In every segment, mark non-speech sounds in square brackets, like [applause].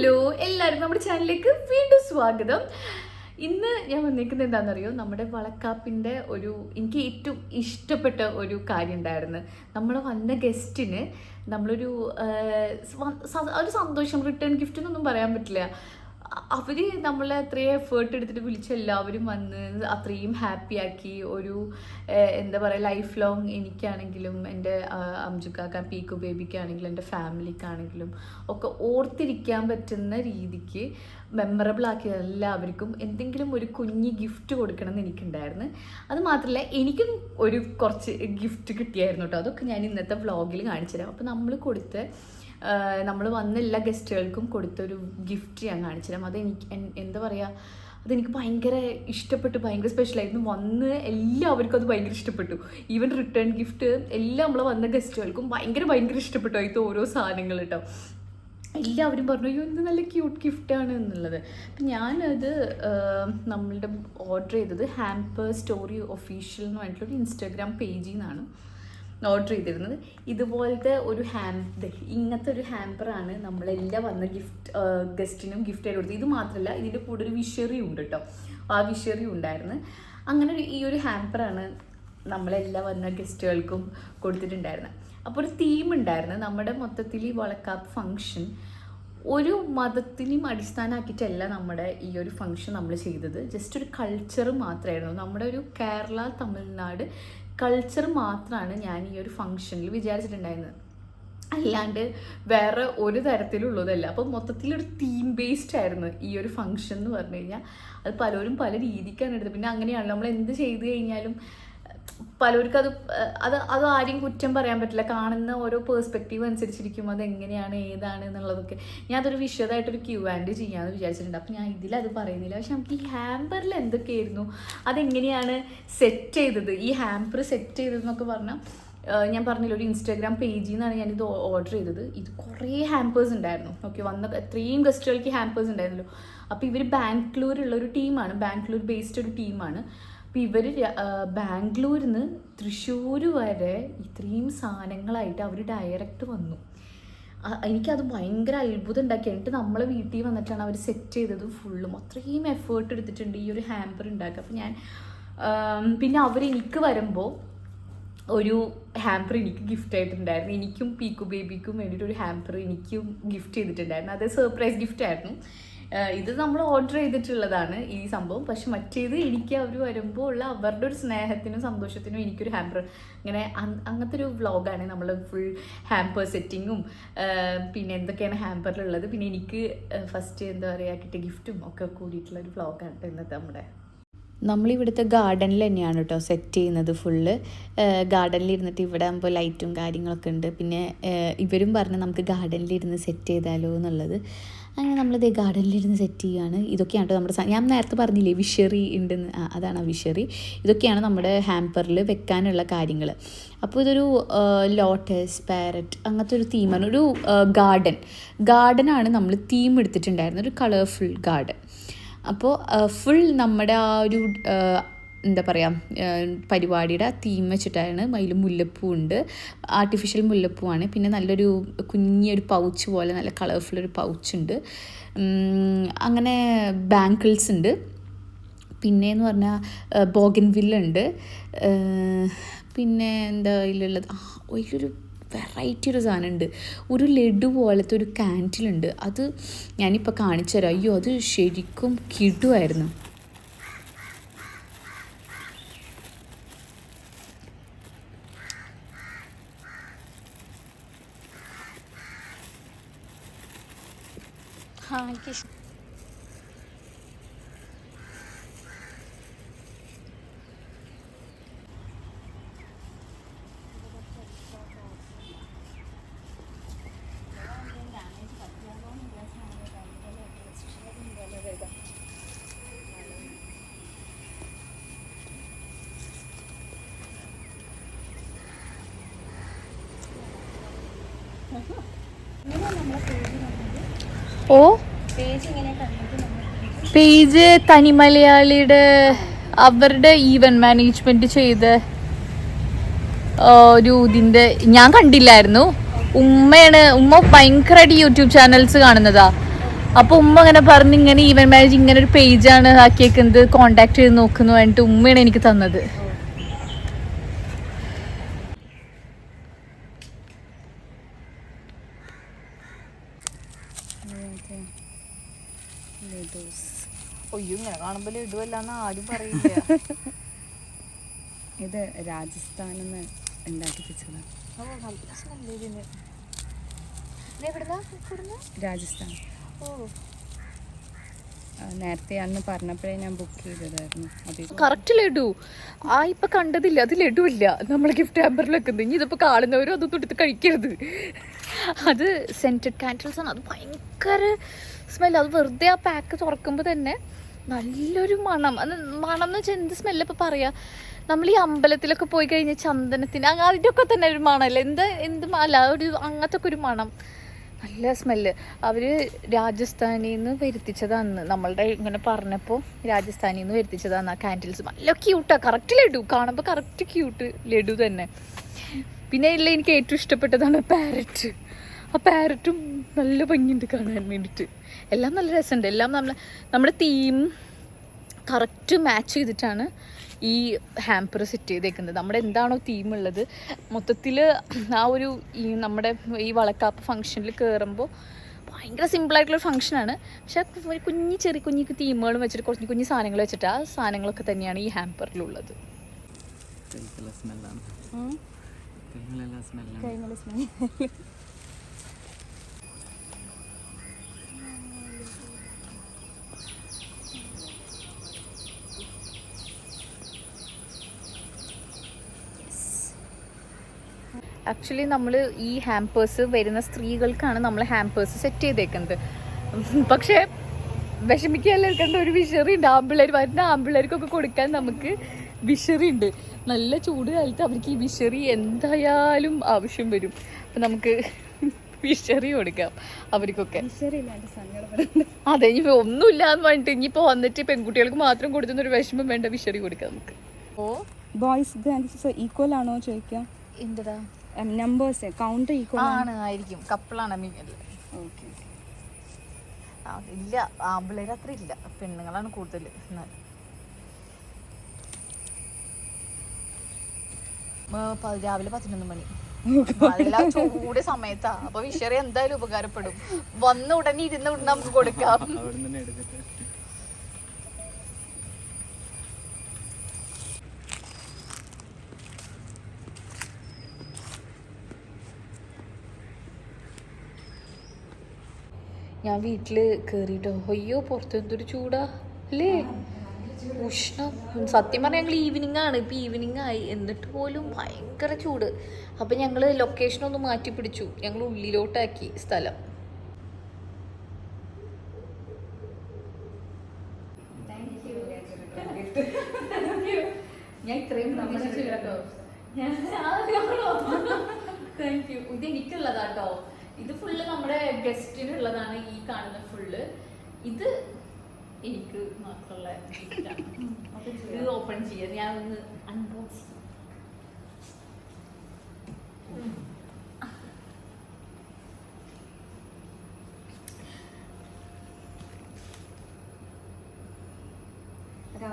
Hello എല്ലാവരും നമ്മുടെ ചാനലിലേക്ക് വീണ്ടും സ്വാഗതം. ഇന്ന് ഞാൻ വന്നിരിക്കുന്നത് എന്താണെന്നറിയോ? നമ്മുടെ വളക്കാപ്പിന്റെ ഒരു എനിക്ക് ഏറ്റവും ഇഷ്ടപ്പെട്ട ഒരു കാര്യം ഉണ്ടായിരുന്നു. നമ്മൾ വന്ന ഗസ്റ്റിന് നമ്മളൊരു ഒരു സന്തോഷം റിട്ടേൺ ഗിഫ്റ്റ് എന്നൊന്നും പറയാൻ പറ്റില്ല. അ- അവർ നമ്മളെ അത്രയും എഫേർട്ട് എടുത്തിട്ട് വിളിച്ച എല്ലാവരും വന്ന് അത്രയും ഹാപ്പി ആക്കി ഒരു എന്താ പറയുക ലൈഫ് ലോങ് എനിക്കാണെങ്കിലും എന്റെ അംജുക്കാക്ക പീക്കു ബേബിക്കാണെങ്കിലും എന്റെ ഫാമിലിക്കാണെങ്കിലും ഒക്കെ ഓർത്തിരിക്കാൻ പറ്റുന്ന രീതിക്ക് മെമ്മറബിൾ ആക്കിയ എല്ലാവർക്കും എന്തെങ്കിലും ഒരു കുഞ്ഞ് ഗിഫ്റ്റ് കൊടുക്കണം എന്ന് എനിക്കുണ്ടായിരുന്നു. അത് മാത്രമല്ല എനിക്കും ഒരു കുറച്ച് ഗിഫ്റ്റ് കിട്ടിയായിരുന്നു കേട്ടോ അതൊക്കെ ഞാൻ ഇന്നത്തെ വ്ളോഗിൽ കാണിച്ചു തരാം അപ്പോൾ നമ്മൾ കൊടുത്ത നമ്മൾ വന്ന എല്ലാ ഗസ്റ്റുകൾക്കും കൊടുത്തൊരു ഗിഫ്റ്റ് ഞാൻ കാണിച്ചു അത് എനിക്ക് എന്താ പറയുക അതെനിക്ക് ഭയങ്കര ഇഷ്ടപ്പെട്ടു ഭയങ്കര സ്പെഷ്യലായിരുന്നു വന്ന് എല്ലാവർക്കും അത് ഭയങ്കര ഇഷ്ടപ്പെട്ടു. ഈവൻ റിട്ടേൺ ഗിഫ്റ്റ് എല്ലാം നമ്മൾ വന്ന ഗസ്റ്റുകൾക്കും ഭയങ്കര ഭയങ്കര ഇഷ്ടപ്പെട്ടു അതിൽ ഓരോ സാധനങ്ങൾ കേട്ടോ. എല്ലാവരും പറഞ്ഞു അയ്യോ ഇത് നല്ല ക്യൂട്ട് ഗിഫ്റ്റാണ് എന്നുള്ളത്. അപ്പം ഞാനത് നമ്മളുടെ ഓർഡർ ചെയ്തത് ഹാമ്പർ സ്റ്റോറി ഒഫീഷ്യൽ എന്ന് പറഞ്ഞിട്ടുള്ള ഇൻസ്റ്റാഗ്രാം പേജിൽ നിന്നാണ്. ഓർഡർ ചെയ്തിരുന്നത്. ഇതുപോലത്തെ ഒരു ഹാമ്പ് ഇങ്ങനത്തെ ഒരു ഹാമ്പറാണ് നമ്മളെല്ലാം വന്ന ഗിഫ്റ്റ് ഗസ്റ്റിനും ഗിഫ്റ്റ് ആയിട്ട് കൊടുത്തത്. ഇത് മാത്രമല്ല ഇതിന്റെ കൂടെ ഒരു വിഷറി ഉണ്ട് കേട്ടോ ആ വിഷറി ഉണ്ടായിരുന്നു. അങ്ങനെ ഒരു ഈ ഒരു ഹാമ്പറാണ് നമ്മളെല്ലാം വന്ന ഗസ്റ്റുകൾക്കും കൊടുത്തിട്ടുണ്ടായിരുന്നത്. അപ്പോൾ ഒരു തീം ഉണ്ടായിരുന്നു. നമ്മുടെ മൊത്തത്തിൽ ഈ വളക്കാപ്പ് ഫങ്ഷൻ ഒരു മതത്തിനെയും അടിസ്ഥാനമാക്കിയിട്ടല്ല നമ്മുടെ ഈ ഒരു ഫങ്ഷൻ നമ്മൾ ചെയ്തത്. ജസ്റ്റ് ഒരു കൾച്ചർ മാത്രമായിരുന്നു. നമ്മുടെ ഒരു കേരള തമിഴ്നാട് കൾച്ചർ മാത്രമാണ് ഞാൻ ഈ ഒരു ഫംഗ്ഷനിൽ വിചാരിച്ചിട്ടുണ്ടായിരുന്നത്. അല്ലാണ്ട് വേറെ ഒരു തരത്തിലുള്ളതല്ല. അപ്പോൾ മൊത്തത്തിലൊരു തീം ബേസ്ഡ് ആയിരുന്നു ഈ ഒരു ഫംഗ്ഷൻ എന്ന് പറഞ്ഞു കഴിഞ്ഞാൽ അത് പലരും പല രീതിക്കാണ് എടുത്തത്. പിന്നെ അങ്ങനെയാണ്. നമ്മൾ എന്ത് ചെയ്തു കഴിഞ്ഞാലും പലർക്കും അത് അത് അത് ആരെയും കുറ്റം പറയാൻ പറ്റില്ല. കാണുന്ന ഓരോ പേഴ്സ്പെക്റ്റീവ് അനുസരിച്ചിരിക്കും അത് എങ്ങനെയാണ് ഏതാണ് എന്നുള്ളതൊക്കെ. ഞാൻ അതൊരു വിശദമായിട്ടൊരു ക്യൂ ആൻഡ് ചെയ്യാമെന്ന് വിചാരിച്ചിട്ടുണ്ട്. അപ്പം ഞാൻ ഇതിലത് പറയുന്നില്ല. പക്ഷെ നമുക്ക് ഈ ഹാമ്പറിൽ എന്തൊക്കെയായിരുന്നു? അതെങ്ങനെയാണ് സെറ്റ് ചെയ്തത്? ഈ ഹാമ്പർ സെറ്റ് ചെയ്തതെന്നൊക്കെ പറഞ്ഞാൽ ഞാൻ പറഞ്ഞില്ല ഒരു ഇൻസ്റ്റാഗ്രാം പേജിൽ നിന്നാണ് ഞാനിത് ഓർഡർ ചെയ്തത്. ഇത് കുറേ ഹാമ്പേഴ്സ് ഉണ്ടായിരുന്നു. ഓക്കെ വന്ന എത്രയും ഗസ്റ്റുകൾക്ക് ഹാമ്പേഴ്സ് ഉണ്ടായിരുന്നല്ലോ. അപ്പോൾ ഇവർ ബാംഗ്ലൂരുള്ള ഒരു ടീമാണ് ബാംഗ്ലൂർ ബേസ്ഡ് ഒരു ടീമാണ് അപ്പോൾ ഇവർ ബാംഗ്ലൂരിൽ നിന്ന് തൃശ്ശൂർ വരെ ഇത്രയും സാധനങ്ങളായിട്ട് അവർ ഡയറക്റ്റ് വന്നു. എനിക്കത് ഭയങ്കര അത്ഭുതം ഉണ്ടാക്കി എന്നിട്ട് നമ്മളെ വീട്ടിൽ വന്നിട്ടാണ് അവർ സെറ്റ് ചെയ്തത് ഫുള്ളും അത്രയും എഫേർട്ട് എടുത്തിട്ടുണ്ട് ഈ ഒരു ഹാമ്പർ ഉണ്ടാക്കുക അപ്പോൾ ഞാൻ പിന്നെ അവർ എനിക്ക് വരുമ്പോൾ ഒരു ഹാമ്പർ എനിക്ക് ഗിഫ്റ്റ് ആയിട്ടുണ്ടായിരുന്നു. എനിക്കും പീക്കു ബേബിക്കും വേണ്ടിയിട്ട് ഒരു ഹാമ്പർ എനിക്കും ഗിഫ്റ്റ് ചെയ്തിട്ടുണ്ടായിരുന്നു. അത് സർപ്രൈസ് ഗിഫ്റ്റ് ആയിരുന്നു. ഇത് നമ്മൾ ഓർഡർ ചെയ്തിട്ടുള്ളതാണ് ഈ സംഭവം. പക്ഷെ മറ്റേത് എനിക്ക് അവർ വരുമ്പോൾ ഉള്ള അവരുടെ ഒരു സ്നേഹത്തിനും സന്തോഷത്തിനും എനിക്കൊരു ഹാമ്പർ ഇങ്ങനെ അങ്- അങ്ങനത്തെ ഒരു വ്ളോഗാണ് നമ്മൾ ഫുൾ ഹാമ്പർ സെറ്റിങ്ങും പിന്നെ എന്തൊക്കെയാണ് ഹാമ്പറിലുള്ളത് പിന്നെ എനിക്ക് ഫസ്റ്റ് എന്താ പറയുക കിട്ടിയ ഗിഫ്റ്റും ഒക്കെ കൂടിയിട്ടുള്ള ഒരു വ്ളോഗാണ് ഇന്നത്തെ നമ്മുടെ. നമ്മളിവിടുത്തെ ഗാർഡനിൽ തന്നെയാണ് കേട്ടോ സെറ്റ് ചെയ്യുന്നത് ഫുള്ള് ഗാർഡനിലിരുന്നിട്ട് ഇവിടെ ആകുമ്പോൾ ലൈറ്റും കാര്യങ്ങളൊക്കെ ഉണ്ട്. പിന്നെ ഇവരും പറഞ്ഞ് നമുക്ക് ഗാർഡനിലിരുന്ന് സെറ്റ് ചെയ്താലോ എന്നുള്ളത്. അങ്ങനെ നമ്മളിത് ഗാർഡനിലിരുന്ന് സെറ്റ് ചെയ്യുകയാണ്. ഇതൊക്കെയാണ് നമ്മുടെ ഞാൻ നേരത്തെ പറഞ്ഞില്ലേ വിഷറി ഉണ്ടെന്ന് അതാണ് ആ വിഷറി. ഇതൊക്കെയാണ് നമ്മുടെ ഹാമ്പറിൽ വെക്കാനുള്ള കാര്യങ്ങൾ അപ്പോൾ ഇതൊരു ലോട്ടസ് പാരറ്റ് അങ്ങനത്തെ ഒരു തീമാണ് ഒരു ഗാർഡൻ. ഗാർഡനാണ് നമ്മൾ തീം എടുത്തിട്ടുണ്ടായിരുന്നത്. ഒരു കളർഫുൾ ഗാർഡൻ അപ്പോൾ ഫുൾ നമ്മുടെ ആ ഒരു എന്താ പറയുക പരിപാടിയുടെ തീം വെച്ചിട്ടാണ് അതിൽ മുല്ലപ്പൂ ഉണ്ട്. ആർട്ടിഫിഷ്യൽ മുല്ലപ്പൂവാണ് പിന്നെ നല്ലൊരു കുഞ്ഞൊരു പൗച്ച് പോലെ നല്ല കളർഫുൾ ഒരു പൗച്ച് ഉണ്ട്. അങ്ങനെ ബാങ്കിൾസ് ഉണ്ട്. പിന്നെ എന്ന് പറഞ്ഞാൽ ബോഗൻ വില്ലുണ്ട് പിന്നെ എന്താ അതിലുള്ളത് വലിയൊരു വെറൈറ്റി ഒരു സാധനമുണ്ട് ഒരു ലഡു പോലത്തെ ഒരു കാന്റിലുണ്ട് അത് ഞാനിപ്പോൾ കാണിച്ചു തരാം അയ്യോ അത് ശരിക്കും കിടുമായിരുന്നു ഓ പേജ് തനി മലയാളിയുടെ അവരുടെ ഈവന്റ് മാനേജ്മെന്റ് ചെയ്ത ഒരു ഇതിന്റെ ഞാൻ കണ്ടില്ലായിരുന്നു. ഉമ്മയാണ് ഉമ്മ ഭയങ്കരമായിട്ട് യൂട്യൂബ് ചാനൽസ് കാണുന്നതാ. അപ്പോൾ ഉമ്മ അങ്ങനെ പറഞ്ഞ് ഇങ്ങനെ ഈവൻ മാനേജ് ഇങ്ങനെ ഒരു പേജാണ് ആക്കിയേക്കുന്നത് കോണ്ടാക്ട് ചെയ്ത് നോക്കുന്നു പറഞ്ഞിട്ട് ഉമ്മയാണ് എനിക്ക് തന്നത്. ഇങ്ങനെ ഇടുവല്ല ആരും പറയില്ല. ഇത് രാജസ്ഥാനിൽ നിന്ന് ഉണ്ടാക്കിപ്പിച്ചതാണ് രാജസ്ഥാൻ. ഓ. നേരത്തെ അന്ന് പറഞ്ഞപ്പോഴേ ഞാൻ ബുക്ക് ചെയ്തതായിരുന്നു. അത് കറക്റ്റ് ലഡു ആ ഇപ്പൊ കണ്ടതില്ല. അത് ലഡു ഇല്ല നമ്മൾ ഗിഫ്റ്റ് ഹാമ്പറിൽ വെക്കുന്നത് ഇനി ഇതിപ്പോ കാണുന്നവരും അത് തൊട്ടിട്ട് കഴിക്കരുത്. അത് സെന്റഡ് കാൻഡിൽസ് ആണ്. അത് ഭയങ്കര സ്മെൽ അത് വെറുതെ ആ പാക്ക് തുറക്കുമ്പോൾ തന്നെ നല്ലൊരു മണം. അത് മണം എന്ന് വെച്ചാൽ എന്ത് സ്മെല്ല് ഇപ്പം പറയാ? നമ്മൾ ഈ അമ്പലത്തിലൊക്കെ പോയി കഴിഞ്ഞാൽ ചന്ദനത്തിന് അങ്ങ് അതിന്റെ ഒക്കെ തന്നെ ഒരു മണമല്ലേ എന്ത് എന്ത് അല്ല ഒരു അങ്ങനത്തെ ഒക്കെ ഒരു മണം. നല്ല സ്മെല്ല് അവർ രാജസ്ഥാനിൽ നിന്ന് വരുത്തിച്ചതാണ് നമ്മളുടെ ഇങ്ങനെ പറഞ്ഞപ്പോൾ രാജസ്ഥാനിൽ നിന്ന് വരുത്തിച്ചതാണ് ആ കാൻഡിൽസ് നല്ല ക്യൂട്ടാണ് കറക്റ്റ് ലഡു. കാണുമ്പോൾ കറക്റ്റ് ക്യൂട്ട് ലഡു തന്നെ. പിന്നെ ഇല്ല എനിക്ക് ഏറ്റവും ഇഷ്ടപ്പെട്ടതാണ് പാരറ്റ് ആ പാരറ്റും നല്ല ഭംഗിയുണ്ട് കാണാൻ വേണ്ടിയിട്ട് എല്ലാം നല്ല രസമുണ്ട്. എല്ലാം നമ്മൾ നമ്മുടെ തീം കറക്റ്റ് മാച്ച് ചെയ്തിട്ടാണ് ഈ ഹാമ്പർ സെറ്റ് ചെയ്തേക്കുന്നത്. നമ്മുടെ എന്താണോ തീം ഉള്ളത്. മൊത്തത്തിൽ ആ ഒരു ഈ നമ്മുടെ ഈ വളക്കാപ്പ് ഫംഗ്ഷനിൽ കയറുമ്പോൾ ഭയങ്കര സിമ്പിളായിട്ടുള്ള ഫംഗ്ഷനാണ് പക്ഷേ ഒരു കുഞ്ഞു ചെറിയ കുഞ്ഞു തീമുകളും വെച്ചിട്ട് കുറച്ച് കുഞ്ഞു സാധനങ്ങൾ വെച്ചിട്ട് ആ സാധനങ്ങളൊക്കെ തന്നെയാണ് ഈ ഹാമ്പറിലുള്ളത് സ്മെല്ലാണ് സ്മെല്ലാണ് ആക്ച്വലി നമ്മൾ ഈ ഹാമ്പേഴ്സ് വരുന്ന സ്ത്രീകൾക്കാണ് നമ്മൾ ഹാമ്പേഴ്സ് സെറ്റ് ചെയ്തേക്കുന്നത്. പക്ഷേ വിഷമിക്കുകയല്ല കണ്ട ഒരു വിഷറി ഉണ്ട്. ആമ്പിള്ളേർ വരുന്ന ആമ്പിള്ളേർക്കൊക്കെ കൊടുക്കാൻ നമുക്ക് വിഷറി ഉണ്ട്. നല്ല ചൂട് കാലത്ത് അവർക്ക് ഈ വിഷറി എന്തായാലും ആവശ്യം വരും. അപ്പം നമുക്ക് വിഷറി കൊടുക്കാം അവർക്കൊക്കെ. അതെ ഇനി ഒന്നുമില്ല എന്ന് പറഞ്ഞിട്ട് ഇനിയിപ്പോൾ വന്നിട്ട് പെൺകുട്ടികൾക്ക് മാത്രം കൊടുക്കുന്നൊരു വിഷമം വേണ്ട വിഷറി കൊടുക്കാം നമുക്ക്. ഓ ബോയ്സ് ഗേൾസ് ഈക്വൽ ആണോ ചോദിക്കാം? എന്റെതാ? നമ്പേഴ്സ് കൗണ്ട് ഈക്വൽ ആണ്. ആയിരിക്കും. കപ്പിളാണ് ഓക്കെ ഇല്ല ആമ്പിള്ളേർ അത്ര ഇല്ല. പെണ്ണുങ്ങളാണ് കൂടുതൽ എന്നാൽ രാവിലെ പതിനൊന്ന് മണി. അതെല്ലാം ചൂട് സമയത്താ. അപ്പൊ വിഷറി എന്തായാലും ഉപകാരപ്പെടും. വന്ന ഉടനെ ഇരുന്ന് നമുക്ക് കൊടുക്കാം അവിടെ നിന്ന് തന്നെ എടുത്തിട്ട് ഞാൻ വീട്ടിൽ കേറിട്ടോ. അയ്യോ പുറത്ത് എന്തൊരു ചൂടാ. അല്ലേ? ഉഷ്ണം. സത്യം പറഞ്ഞാൽ ഞങ്ങൾ ഈവനിങ് ആണ്. ഇപ്പൊ ഈവനിങ് ആയി. എന്നിട്ട് പോലും ഭയങ്കര ചൂട്. അപ്പൊ ഞങ്ങൾ ലൊക്കേഷൻ ഒന്ന് മാറ്റി പിടിച്ചു. ഞങ്ങൾ ഉള്ളിലോട്ടാക്കി സ്ഥലം. ഞാൻ ഇത്രയും താങ്ക് യു ഇത് എനിക്കുള്ളതാട്ടോ. ഇത് ഫുള്ള് നമ്മുടെ ഗസ്റ്റിനുള്ളതാണ് ഈ കാണുന്ന ഫുള്ള് ഇത് എനിക്ക് മാത്രമുള്ള ഇത് ഓപ്പൺ ചെയ്യാം. ഞാൻ ഒന്ന് അൺബോക്സ്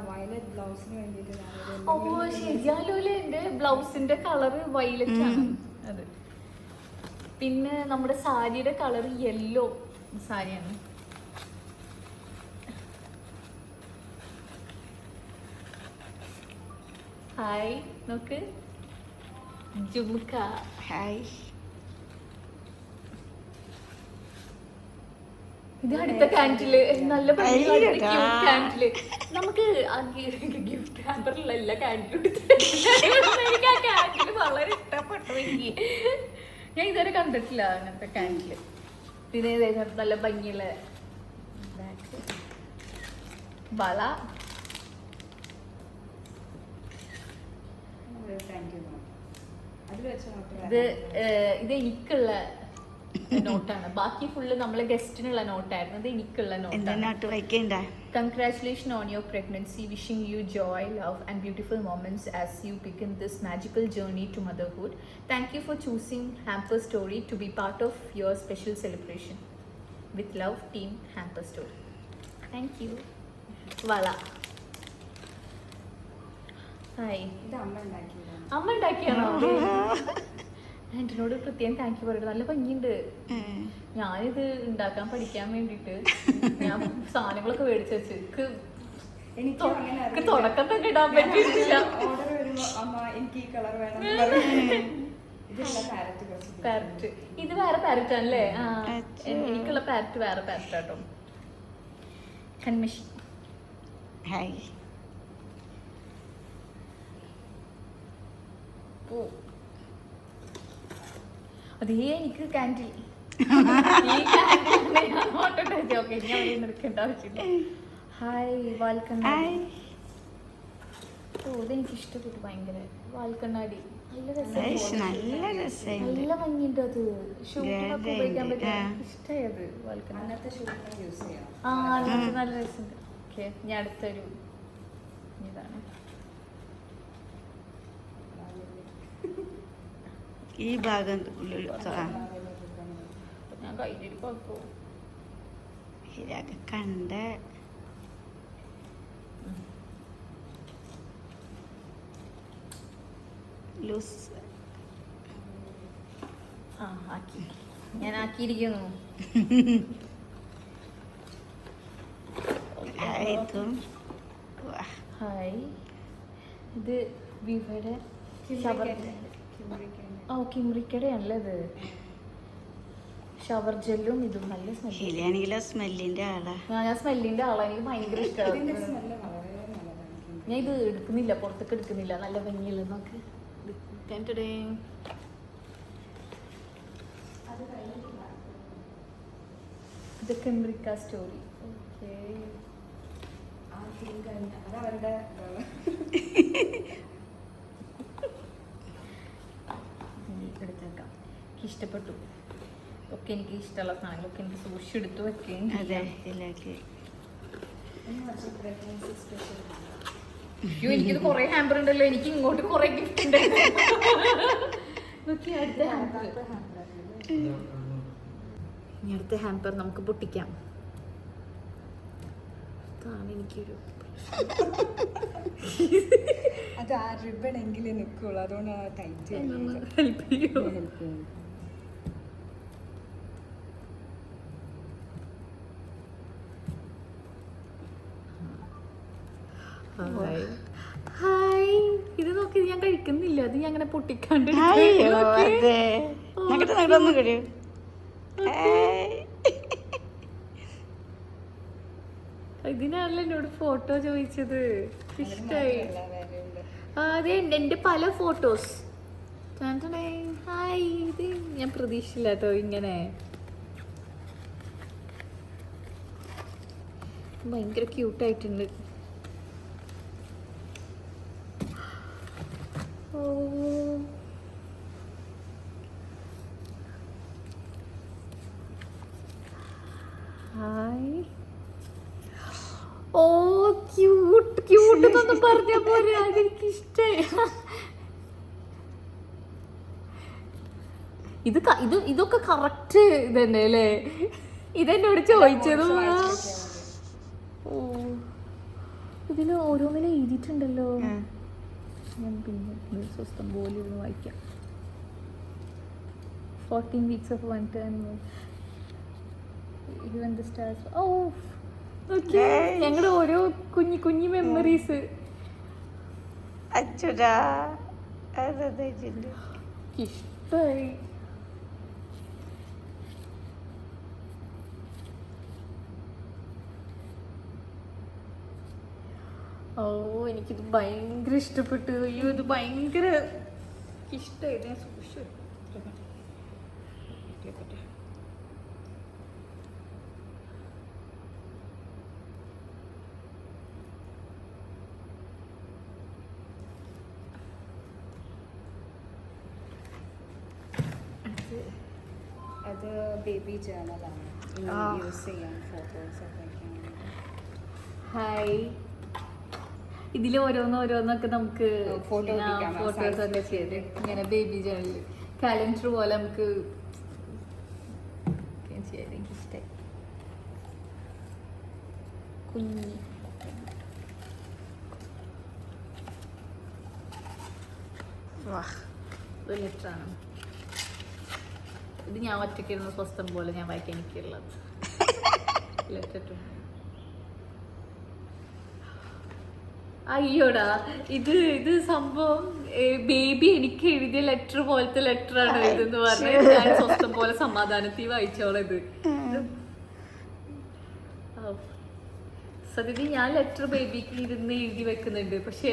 വയലറ്റ് ബ്ലൗസിന് വേണ്ടിട്ട് ഓ ശരിയാലോലെ എന്റെ ബ്ലൗസിന്റെ കളർ വയലറ്റ് ആണ്. അത്. പിന്നെ നമ്മുടെ സാരിയുടെ കളർ യെല്ലോ. സാരിയാണ്. ഹായ് നോക്ക്. ജുമുക്ക. ഹായ്. ഇത് അടുത്ത കാൻഡിൽ. നല്ല കാൻഡിൽ. നമുക്ക് ഗിഫ്റ്റ് ഹാമ്പറിലുള്ള എല്ലാ കാൻഡിലും എനിക്ക് ആ കാൻഡിൽ വളരെ ഇഷ്ടപ്പെട്ടു എനിക്ക്. ഞാൻ ഇതുവരെ കണ്ടിട്ടില്ല അങ്ങനത്തെ കാൻഡിൽ പിന്നെ ഇതേ നല്ല ഭംഗിയുള്ള. വള ഇത് ഇത് എനിക്കുള്ള നോട്ടാണ് ബാക്കി ഫുള്ള് നമ്മളെ ഗസ്റ്റിനുള്ള നോട്ടായിരുന്നു ഇത് എനിക്കുള്ള നോട്ടാണ് നോട്ട് വയ്ക്കണ്ടേ Congratulations on your pregnancy. Wishing you joy, love, and beautiful moments as you begin this magical journey to motherhood. Thank you for choosing Hamper Story to be part of your special celebration. With love team hamper store thank you വള hi ഇത് അമ്മ ഉണ്ടാക്കിയതാണ് അമ്മ ഉണ്ടാക്കിയാണോ ആന്റിനോട് പ്രത്യേകം thank you പറയുന്നത് നല്ല ഭംഗിയുണ്ട്. ഞാനിത് ഉണ്ടാക്കാൻ പഠിക്കാൻ വേണ്ടിട്ട് ഞാൻ സാധനങ്ങളൊക്കെ മേടിച്ചു വെച്ച്. എനിക്ക് തുടക്കം തന്നെ ഇടാൻ പറ്റിയിട്ടില്ല. എനിക്ക് ഈ കളർ വേണം. പാരറ്റ് ഇത് വേറെ പാരറ്റ് ആണല്ലേ. എനിക്കുള്ള പാരറ്റ് വേറെ പാരറ്റ് ആട്ടോ. കൺമഷി. ഹായ് ഓ അതേ എനിക്ക് [laughs] ആവശ്യമില്ല. ഹായ് വാൽക്കണ്ണാടി എനിക്ക് ഇഷ്ടപ്പെട്ടു ഭയങ്കര. വാൽക്കണ്ണാടി നല്ല ഐഷ്, രസം നല്ല രസമുണ്ട്. നല്ല ഭംഗിയുണ്ട് അത്. ഷൂട്ടിനൊക്കെ ഉപയോഗിക്കാൻ പറ്റും ഇഷ്ടമായത് ചെയ്യാം. ആ നല്ല നല്ല രസമുണ്ട്. ഓക്കെ ഞാൻ അടുത്തൊരു ഈ ഭാഗം കണ്ട. ലൂസ്. ഞാൻ ആക്കിയിരിക്കുന്നു. ഇതും. വാ. ഹായ്. ഇത് വിവര ഷവർ ഓ കിമ്രിക്കടയാണല്ലേ ഇത് ഷവർ ജെല്ലും ഇതും നല്ല സ്മെല്ലാണെങ്കിൽ ആ സ്മെല്ലിന്റെ ആളാ. ഞാൻ സ്മെല്ലിന്റെ ആളാ. എനിക്ക് ഭയങ്കര ഇതിന്റെ ഇഷ്ടമാണ് സ്മെല്ല് വളരെ നല്ലതാണ്. ഞാൻ ഇത് എടുക്കുന്നില്ല പുറത്തേക്ക് എടുക്കുന്നില്ല. നല്ല ഭംഗിയല്ല നോക്ക്. ടെന്റടേ. ഇതൊക്കെ കെമ്പ്രിക്ക സ്റ്റോറി. ഓക്കേ ആ തീം കഴിഞ്ഞ അത് അവരുടെ ഇതാണ്. ഇനി എടുത്തേക്കാം എനിക്ക് ഇഷ്ടപ്പെട്ടു ഒക്കെ എനിക്ക് ഇഷ്ടമുള്ള സാധനങ്ങളൊക്കെ എനിക്ക് സൂക്ഷിച്ചെടുത്ത് വെക്കുകയും അതെ. ചെയ്യാം. ഇതിലേക്ക്. അയ്യോ എനിക്കിത് കുറെ ഹാമ്പർ ഉണ്ടല്ലോ. എനിക്ക് ഇങ്ങോട്ട് കുറെ ഗിഫ്റ്റ് ഉണ്ട്. ഇനി അടുത്ത ഹാമ്പർ നമുക്ക് പൊട്ടിക്കാം. അതാണ് എനിക്കൊരു അത് ആ റിബൺ എങ്കിലേ നിൽക്കുള്ളൂ അതുകൊണ്ട് ടൈറ്റ് ഹെൽപ്പ് ചെയ്യോ? ഹെൽപ്പ് ചെയ്യുന്നത് ഹായ് ഹായ് ഇത് നോക്കി ഞാൻ കഴിക്കുന്നില്ല. അത് ഞാൻ അങ്ങനെ പൊട്ടിക്കാണ്ട് ഇതിനാണല്ലോ എന്നോട് ഫോട്ടോ ചോദിച്ചത്. ഇഷ്ടായി. അതെ എന്റെ എന്റെ പല ഫോട്ടോസ് ഹായ് ഇത് ഞാൻ പ്രതീക്ഷിച്ചില്ലാട്ടോ ഇങ്ങനെ. ഭയങ്കര ക്യൂട്ടായിട്ടുണ്ട് ഓ ഹായ് ഓ ക്യൂട്ട് ക്യൂട്ട് എന്നൊന്നും പറഞ്ഞ പോലെ അതെനിക്ക് ഇത് ഇത് ഇതൊക്കെ കറക്റ്റ് ഇതന്നെ അല്ലേ? ഇതെന്നോട് ചോദിച്ചതും. ഓ. ഇതിൽ ഓരോന്നിനും എഴുതിയിട്ടുണ്ടല്ലോ. ഞാൻ പിന്നെ സ്വസ്ഥം പോലെ ഇരുന്ന് വായിക്കാം. Fourteen weeks of one turn even the stars oh. Okay ഞങ്ങളുടെ ഓരോ കുഞ്ഞി കുഞ്ഞി മെമ്മറീസ് അച്ചുടാ അതെ ഇഷ്ടമായി ഓ എനിക്കിത് ഭയങ്കര ഇഷ്ടപ്പെട്ടു. അയ്യോ ഇത് ഭയങ്കര ഇഷ്ടമായി ഞാൻ സൂക്ഷിച്ചു അത് ബേബി ജേണലാണ്. യൂസ് ചെയ്യാൻ ഫോട്ടോസ് ഒക്കെ ഹായ് ഇതിൽ ഓരോന്ന് ഓരോന്നൊക്കെ നമുക്ക് ഫോട്ടോസ് ഒക്കെ ചെയ്ത്. ഇങ്ങനെ ബേബി ജേണലിൽ കാലണ്ടർ പോലെ നമുക്ക് ഒക്കെ ചെയ്യാം. എനിക്ക് ഇഷ്ടമായി കുഞ്ഞി. ഒരു ലെറ്ററാണ്. ഇത് ഞാൻ ഒറ്റയ്ക്കിരുന്ന സ്വസ്ഥം പോലെ ഞാൻ വായിക്കാൻ എനിക്കുള്ളത്. അയ്യോടാ ഇത് ഇത് സംഭവം ബേബി എനിക്ക് എഴുതിയ ലെറ്റർ പോലത്തെ ലെറ്റർ ആണ് ഇതെന്ന് പറഞ്ഞ് ഞാൻ സ്വസ്ഥം പോലെ സമാധാനത്തിൽ വായിച്ചോളത് ഇത്. സത്യത്തിൽ ഞാൻ ലെറ്റർ ബേബിക്ക് ഇരുന്ന് എഴുതി വെക്കുന്നുണ്ട്. പക്ഷെ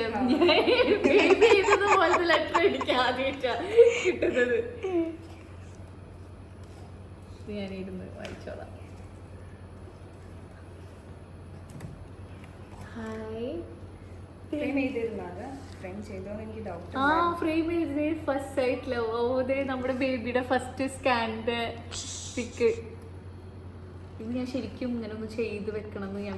ബേബി എഴുതുന്ന പോലത്തെ ലെറ്റർ എനിക്ക് ആദ്യമായിട്ടാ കിട്ടുന്നത്. ഇരുന്ന് വായിച്ചോളാം. ഹായ്. ആ ഫ്രെയിം ചെയ്തത് ഫസ്റ്റ് സൈറ്റിൽ ഓ ദേ നമ്മുടെ ബേബിയുടെ ഫസ്റ്റ് സ്കാനിന്റെ പിക്ക് ഞാൻ ശരിക്കും ഇങ്ങനെ ഒന്ന് ചെയ്ത് വെക്കണം എന്ന് ഞാൻ.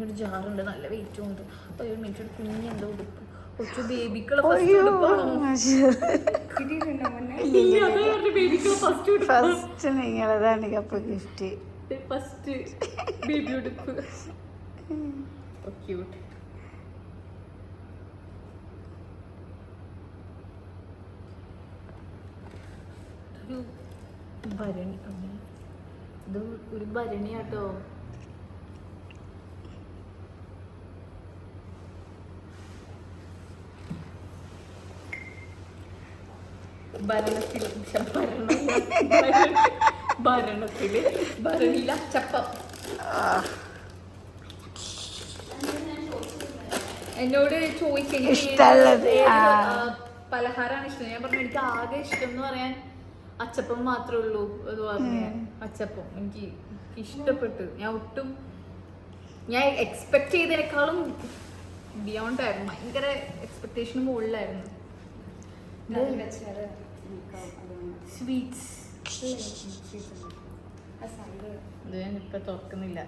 ഒരു ജാറുണ്ട്. നല്ല വെയിറ്റും ഉണ്ട്. ഒരു മിനിറ്റ് കുഞ്ഞെന്തോ എന്തോ ഉടുപ്പ്. കൊച്ചു ബേബിക്കുള്ള ഫസ്റ്റ് നിങ്ങളതാണ് ഗിഫ്റ്റ് ഫസ്റ്റ് ബേബി ഉടുപ്പ്. ക്യൂട്ട് ഒരു ഭരണി. ഇത് ഒരു ഭരണിയാട്ടോ. ഭരണത്തിൽ. ഭരണത്തിൽ ഭരണിയില്ല ചപ്പം എന്നോട് ചോദിക്കും ഇഷ്ടമുള്ളത്. പലഹാരമാണ് ഇഷ്ടം. ഞാൻ പറഞ്ഞു എനിക്ക് ആകെ ഇഷ്ടം എന്ന് പറയാൻ അച്ചപ്പം മാത്രമേ ഉള്ളൂ എന്ന് പറഞ്ഞു അച്ചപ്പം എനിക്ക് ഇഷ്ടപ്പെട്ടു. ഞാൻ ഒട്ടും ഞാൻ എക്സ്പെക്ട് ചെയ്തതിനേക്കാളും ബിയോണ്ട് ആയിരുന്നു. ഭയങ്കര എക്സ്പെക്ടേഷന് മുകളിലായിരുന്നു. സ്വീറ്റ്സ് ഇപ്പൊ തുറക്കുന്നില്ല.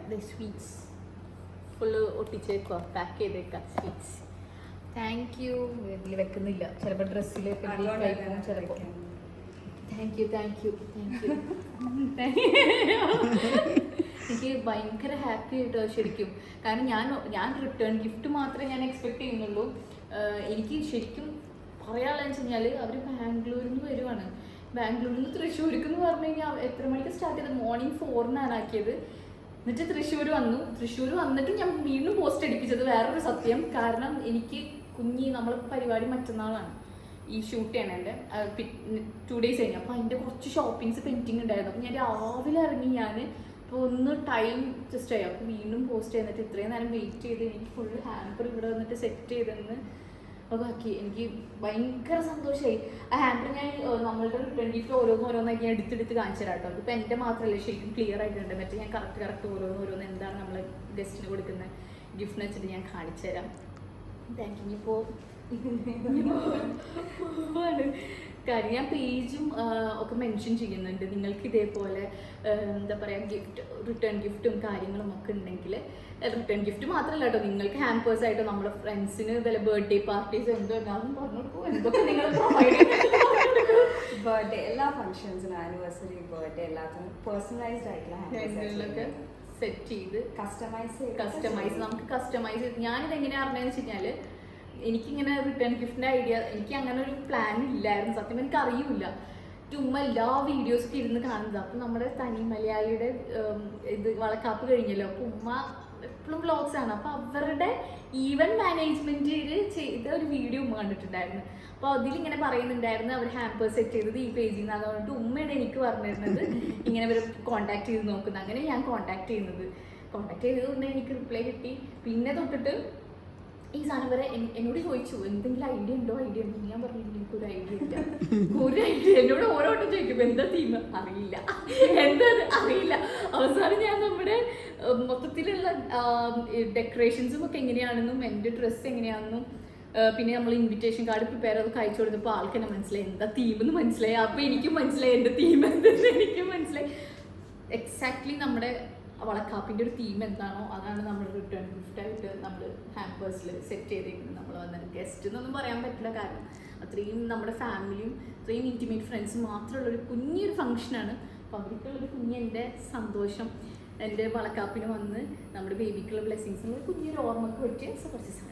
ഫുള്ള് ഒട്ടിച്ചേക്കുക പാക്ക് ചെയ്തേക്കാം സ്വീറ്റ്സ് താങ്ക് യു ഇതിൽ വെക്കുന്നില്ല. ചിലപ്പോൾ ഡ്രസ്സിൽ കഴിക്കും ചിലപ്പോൾ thank you thank you thank you എനിക്ക് ഭയങ്കര ഹാപ്പി ആയിട്ടോ ശരിക്കും. കാരണം ഞാൻ ഞാൻ റിട്ടേൺ ഗിഫ്റ്റ് മാത്രമേ ഞാൻ എക്സ്പെക്ട് ചെയ്യുന്നുള്ളൂ. എനിക്ക് ശരിക്കും പറയാനുള്ളതെന്ന് വെച്ച് കഴിഞ്ഞാൽ അവർ ബാംഗ്ലൂരിൽ നിന്ന് വരുവാണ്. ബാംഗ്ലൂരിൽ നിന്ന് തൃശ്ശൂർക്ക് എന്ന് പറഞ്ഞു കഴിഞ്ഞാൽ എത്ര മണിക്ക് സ്റ്റാർട്ട് ചെയ്തത്? മോർണിംഗ് ഫോറിനാണ് ആക്കിയത്. എന്നിട്ട് തൃശ്ശൂർ വന്നു. തൃശ്ശൂർ വന്നിട്ട് ഞാൻ വീണ്ടും പോസ്റ്റ് അടിപ്പിച്ചത് വേറൊരു സത്യം. കാരണം എനിക്ക് കുഞ്ഞി നമ്മളെ പരിപാടി മറ്റന്നാളാണ്. ഈ ഷൂട്ട് ചെയ്യണം എന്റെ ടു ഡേയ്സ് കഴിഞ്ഞു. അപ്പോൾ അതിന്റെ കുറച്ച് ഷോപ്പിങ്സ് പെൻഡിങ് ഉണ്ടായിരുന്നു. അപ്പോൾ ഞാൻ രാവിലെ ഇറങ്ങി ഞാൻ അപ്പോൾ ഒന്ന് ടൈം ജസ്റ്റ് ആയി. അപ്പോൾ വീണ്ടും പോസ്റ്റ് ചെയ്തിട്ട് ഇത്രയും നേരം വെയിറ്റ് ചെയ്ത് എനിക്ക് ഫുൾ ഹാമ്പർ ഇവിടെ വന്നിട്ട് സെറ്റ് ചെയ്തെന്ന് അപ്പോൾ ആക്കി എനിക്ക് ഭയങ്കര സന്തോഷമായി ആ ഹാമ്പർ ഞാൻ നമ്മളുടെ റിട്ടേൺ ഗിഫ്റ്റ് ഓരോന്ന് ഓരോന്നാക്കി ഞാൻ എടുത്തെടുത്ത് കാണിച്ചു തരാം കേട്ടോ ഇപ്പോൾ എന്റെ മാത്രമല്ല ശരിക്കും ക്ലിയർ ആയിട്ടുണ്ട്. മറ്റേ ഞാൻ കറക്റ്റ് കറക്റ്റ് ഓരോന്ന് ഓരോന്ന് എന്താണ് നമ്മൾ ഗസ്റ്റിന് കൊടുക്കുന്ന ഗിഫ്റ്റ് വെച്ചിട്ട് ഞാൻ കാണിച്ചു തരാം. താങ്ക് യു ഇപ്പോൾ കാര്യം ഞാൻ പേജും ഒക്കെ മെൻഷൻ ചെയ്യുന്നുണ്ട്. നിങ്ങൾക്ക് ഇതേപോലെ എന്താ പറയുക ഗിഫ്റ്റ് റിട്ടേൺ ഗിഫ്റ്റും കാര്യങ്ങളും ഒക്കെ ഉണ്ടെങ്കിൽ റിട്ടേൺ ഗിഫ്റ്റ് മാത്രമല്ല കേട്ടോ. നിങ്ങൾക്ക് ഹാമ്പേഴ്സ് ആയിട്ട് നമ്മുടെ ഫ്രണ്ട്സിന് ഇതല്ല ബർത്ത്ഡേ പാർട്ടീസ് എന്തോ ഉണ്ടാവും പറഞ്ഞു കൊടുക്കും. എന്തൊക്കെ നിങ്ങൾ ബർത്ത്ഡേ എല്ലാ ഫംഗ്ഷൻസിനും ആനിവേഴ്സറി ബർത്ത്ഡേ എല്ലാത്തിനും പേഴ്സണലൈസ്ഡ് ആയിട്ടുള്ള സെറ്റ് ചെയ്ത് കസ്റ്റമൈസ് കസ്റ്റമൈസ് നമുക്ക് കസ്റ്റമൈസ് ഞാനിത് എങ്ങനെയാ അറിഞ്ഞതെന്ന് വെച്ച് കഴിഞ്ഞാൽ എനിക്കിങ്ങനെ റിട്ടേൺ ഗിഫ്റ്റിന്റെ ഐഡിയ എനിക്ക് അങ്ങനെ ഒരു പ്ലാൻ ഇല്ലായിരുന്നു. സത്യം എനിക്ക് അറിയില്ല. ചുമ്മാ എല്ലാ വീഡിയോസ് ഒക്കെ ഇരുന്ന് കാണുന്നത്. അപ്പൊ നമ്മുടെ തനി മലയാളിയുടെ ഇത് വളക്കാപ്പ് കഴിഞ്ഞല്ലോ. അപ്പൊ ഉമ്മ എപ്പോഴും വ്ളോഗ്സ് ആണ്. അപ്പോൾ അവരുടെ ഈവൻ മാനേജ്മെന്റ് ചെയ്ത ഒരു വീഡിയോ ഉമ്മ കണ്ടിട്ടുണ്ടായിരുന്നു. അപ്പൊ അതിലിങ്ങനെ പറയുന്നുണ്ടായിരുന്നു അവർ ഹാമ്പർ സെറ്റ് ചെയ്തത് ഈ പേജിൽ നിന്ന് പറഞ്ഞിട്ട് ഉമ്മയുടെ എനിക്ക് പറഞ്ഞിരുന്നത്. ഇങ്ങനെ ഇവർ കോണ്ടാക്ട് ചെയ്ത് നോക്കുന്നത്. അങ്ങനെ ഞാൻ കോണ്ടാക്ട് ചെയ്യുന്നത്. കോണ്ടാക്ട് ചെയ്തതുകൊണ്ട് എനിക്ക് റിപ്ലൈ കിട്ടി. പിന്നെ തൊട്ടിട്ട് ഈ സാധനം വരെ എന്നോട് ചോദിച്ചു എന്തെങ്കിലും ഐഡിയ ഉണ്ടോ? ഐഡിയ ഉണ്ടോ? ഞാൻ പറഞ്ഞു എനിക്കൊരു ഐഡിയ ഇല്ല. ഒരു ഐഡിയ എന്നോട് ഓരോ വട്ടം ചോദിക്കും എന്താ തീം അറിയില്ല. എന്താ അറിയില്ല. അവസാനം ഞാൻ നമ്മുടെ മൊത്തത്തിലുള്ള ഡെക്കറേഷൻസും ഒക്കെ എങ്ങനെയാണെന്നും എന്റെ ഡ്രസ്സ് എങ്ങനെയാണെന്നും പിന്നെ നമ്മൾ ഇൻവിറ്റേഷൻ കാർഡ് പ്രിപ്പയർ ചെയ്ത് കഴിച്ചു കൊടുത്തപ്പോൾ ആൾക്ക് തന്നെ മനസ്സിലായി. എന്താ തീം എന്ന് മനസ്സിലായി. അപ്പോൾ എനിക്കും മനസ്സിലായി എന്റെ തീം എന്തെന്ന്. എനിക്കും മനസ്സിലായി. എക്സാക്ട്ലി നമ്മുടെ വളക്കാപ്പിന്റെ ഒരു തീം എന്താണോ അതാണ് നമ്മൾ റിട്ടേൺ ഗിഫ്റ്റായിട്ട് നമ്മൾ ഹാമ്പേഴ്സിൽ സെറ്റ് ചെയ്തേക്കുന്നത്. നമ്മൾ വന്ന ഗസ്റ്റ് എന്നൊന്നും പറയാൻ പറ്റില്ല കാരണം അത്രയും നമ്മുടെ ഫാമിലിയും അത്രയും ഇന്റിമേറ്റ് ഫ്രണ്ട്സും മാത്രമുള്ള ഒരു കുഞ്ഞൊരു ഫംഗ്ഷനാണ് അപ്പോൾ അവർക്കുള്ളൊരു കുഞ്ഞെന്റെ സന്തോഷം. എന്റെ വളക്കാപ്പിന് വന്ന് നമ്മുടെ ബേബിക്കുള്ള ബ്ലെസ്സിങ്സ് കുഞ്ഞൊരു ഓർമ്മക്ക് പറ്റിയ കുറച്ച് സാധനങ്ങൾ